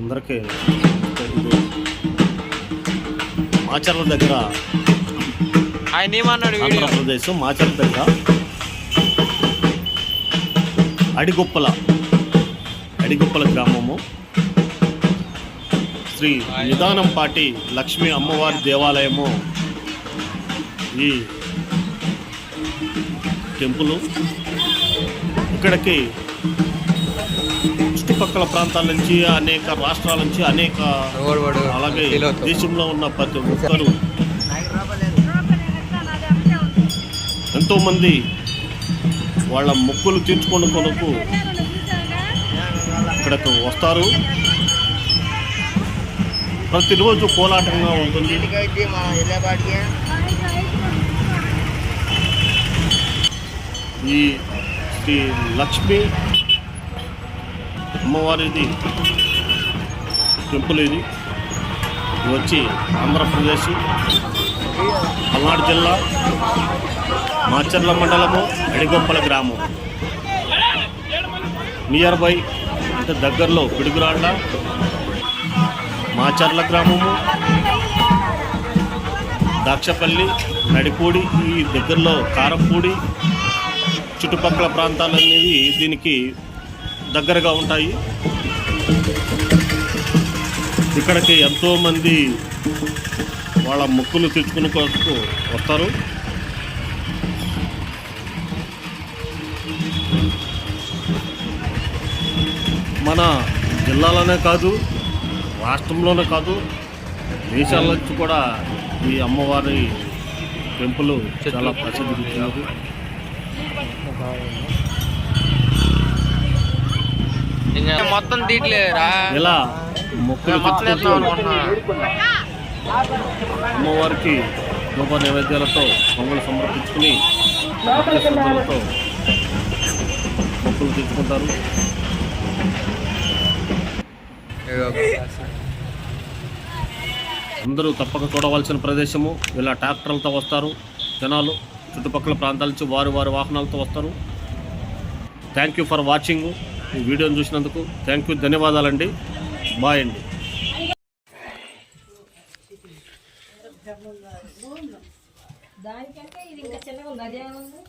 అందరికీ మాచర్ల దగ్గర ఆయన ఏమన్నాడు ఆంధ్రప్రదేశ్ మాచర్ల దగ్గర అడిగొప్పల అడిగొప్పల గ్రామము. శ్రీ నిదానం పాటి లక్ష్మీ అమ్మవారి దేవాలయము ఈ టెంపుల్. ఇక్కడికి చుట్టుపక్కల ప్రాంతాల నుంచి అనేక రాష్ట్రాల నుంచి అనేక అలాగే. దేశంలో ఉన్న ప్రతి ఒక్కరు ఎంతోమంది వాళ్ళ మొక్కులు తీర్చుకున్న కొరకు ఇక్కడకు వస్తారు ప్రతిరోజు కోలాటంగా ఉంటుంది ఈ శ్రీ లక్ష్మీ అమ్మవారిది టెంపుల్ ఇది. ఇది వచ్చి ఆంధ్రప్రదేశ్ పల్నాడు జిల్లా మాచర్ల మండలము అడిగొప్పల గ్రామం. నియర్ బై అంటే దగ్గరలో పిడుగురాళ్ళ మాచర్ల గ్రామము దాక్షపల్లి నడిపూడి ఈ దగ్గరలో కారంపూడి చుట్టుపక్కల ప్రాంతాలు అనేవి దీనికి దగ్గరగా ఉంటాయి. ఇక్కడికి ఎంతోమంది వాళ్ళ మొక్కులు తెచ్చుకుని కొరకు వస్తారు. మన జిల్లాలోనే కాదు రాష్ట్రంలోనే కాదు దేశాల నుంచి కూడా ఈ అమ్మవారి టెంపుల్ చాలా ప్రసిద్ధి చెందింది ఇంకా మొత్తం తీయట్లేదురా. ఇలా మొక్కులు అమ్మవారికి ధూప నైవేద్యాలతో పొంగలు సమర్పించుకుని మొక్కులు తెచ్చుకుంటారు అందరూ తప్పక చూడవలసిన ప్రదేశము. ఇలా ట్రాక్టర్లతో వస్తారు. జనాలు చుట్టుపక్కల ప్రాంతాల నుంచి వారి వారి వాహనాలతో వస్తారు. థ్యాంక్ యూ ఫర్ వాచింగ్ ఈ వీడియోని చూసినందుకు థ్యాంక్ యూ ధన్యవాదాలండి. బాయ్ అండి. దానికంటే ఇది ఇంకా చిన్నగా ఉంది.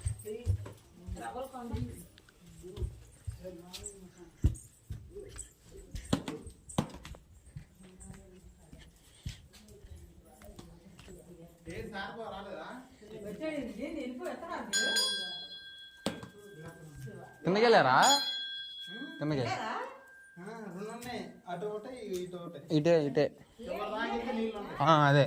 ఒకటి ఇటు ఇటే అదే.